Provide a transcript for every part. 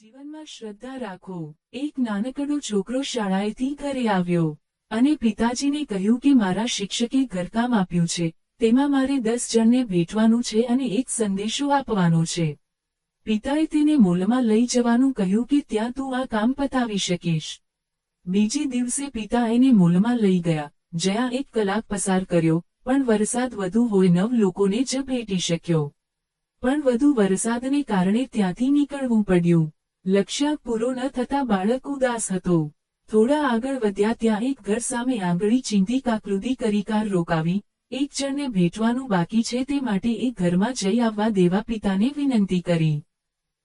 જીવનમાં શ્રદ્ધા રાખો. એક નાનકડો છોકરો શાળાએથી ઘરે આવ્યો અને પિતાજીને કહ્યું કે મારા શિક્ષકે ઘરકામ આપ્યું છે. તેમાં મારે દસ જણને ભેટવાનું છે અને એક સંદેશો આપવાનો છે. પિતાએ તેને મોલમાં લઈ જવાનું કહ્યું કે ત્યાં તું આ કામ પતાવી શકીશ. બીજે દિવસે પિતા એને મોલમાં લઈ ગયા. જ્યાં એક કલાક પસાર કર્યો, પણ વરસાદ વધુ હોય નવ લોકોને જ ભેટી શક્યો. પણ વધુ વરસાદને કારણે ત્યાંથી નીકળવું પડ્યું. લક્ષ્યાંક પૂરો ન થતા બાળક ઉદાસ હતો. થોડા આગળ વધ્યા ત્યાં એક ઘર સામે આંગળી ચીંધી કાકલુદી કરી કાર રોકાવી. એક જણને ભેટવાનું બાકી છે તે માટે એ ઘરમાં જઈ આવવા દેવા પિતાને વિનંતી કરી.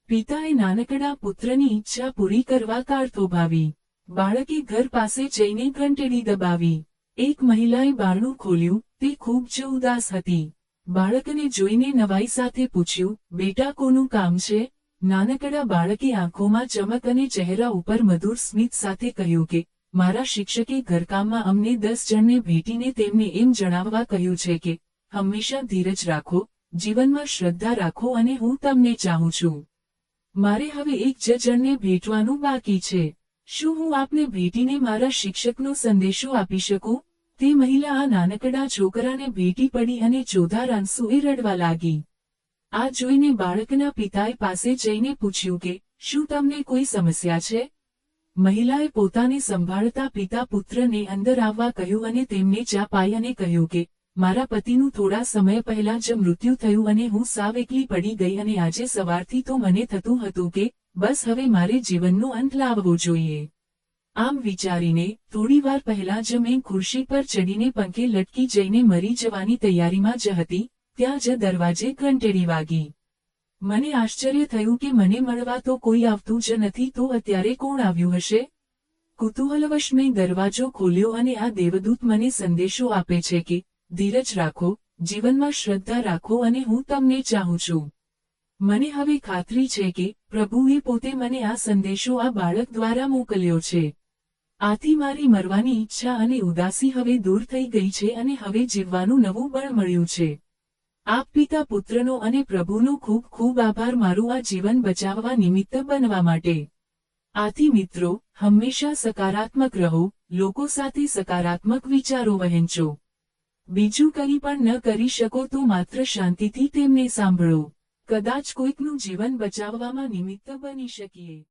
પિતાએ નાનકડા પુત્રની ઈચ્છા પૂરી કરવા કાર થોભાવી. બાળકે ઘર પાસે જઈને ઘંટડી દબાવી. એક મહિલાએ બારણું ખોલ્યું, તે ખૂબ જ ઉદાસ હતી. બાળકને જોઈને નવાઈ સાથે પૂછ્યું, બેટા, કોનું કામ છે? નાનકડા બાળકે આંખોમાં ચમક અને ચહેરા ઉપર મધુર સ્મિત સાથે કહ્યું કે, મારા શિક્ષકે ઘરકામમાં અમને દસ જણને ભેટીને તેમને એમ જણાવવા કહ્યું છે કે, હંમેશા ધીરજ રાખો, જીવનમાં શ્રદ્ધા રાખો અને હું તમને ચાહું છું. મારે હવે એક જ જણને ભેટવાનું બાકી છે. શું હું આપને ભેટીને મારા શિક્ષકનો સંદેશો આપી શકું? તે મહિલા આ નાનકડા છોકરાને ભેટી પડી અને ચોધાર આંસુએ રડવા લાગી. આ જોઈને બાળકના પિતાએ પાસે જઈને પૂછ્યું કે, શું તમને કોઈ સમસ્યા છે? મહિલાએ પોતાને સંભાળતા પિતા પુત્રને અંદર આવવા કહ્યું અને તેમને ચા પાઈ અને કહ્યું કે, મારા પતિનું થોડા સમય પહેલા જ મૃત્યુ થયું અને હું સાવ એકલી પડી ગઈ અને આજે સવારથી તો મને થતું હતું કે, બસ હવે મારે જીવનનો અંત લાવવો જોઈએ. આમ વિચારીને થોડીવાર પહેલા જ મેં ખુરશી પર ચડીને પંખે લટકી જઈને મરી જવાની તૈયારીમાં જ હતી ત્યાં જ દરવાજે ઘંટેડી વાગી. મને આશ્ચર્ય થયું કે મને મળવા તો કોઈ આવતું જ નથી, તો અત્યારે કોણ આવ્યું હશે? કુતૂહલવશ મેં દરવાજો ખોલ્યો અને આ દેવદૂત મને સંદેશો આપે છે કે, ધીરજ રાખો, જીવનમાં શ્રદ્ધા રાખો અને હું તમને ચાહું છું. મને હવે ખાતરી છે કે, પ્રભુએ પોતે મને આ સંદેશો આ બાળક દ્વારા મોકલ્યો છે. આથી મારી મરવાની ઈચ્છા અને ઉદાસી હવે દૂર થઈ ગઈ છે અને હવે જીવવાનું નવું બળ મળ્યું છે. આપ પિતા પુત્રનો અને પ્રભુનો ખૂબ ખૂબ આભાર મારું આ જીવન બચાવવા નિમિત્ત બનવા માટે. આથી મિત્રો, હંમેશા સકારાત્મક રહો, લોકો સાથે સકારાત્મક વિચારો વહેંચો. બીજું કંઈ પણ ન કરી શકો તો માત્ર શાંતિથી તેમને સાંભળો. કદાચ કોઈકનું જીવન બચાવવામાં નિમિત્ત બની શકીએ.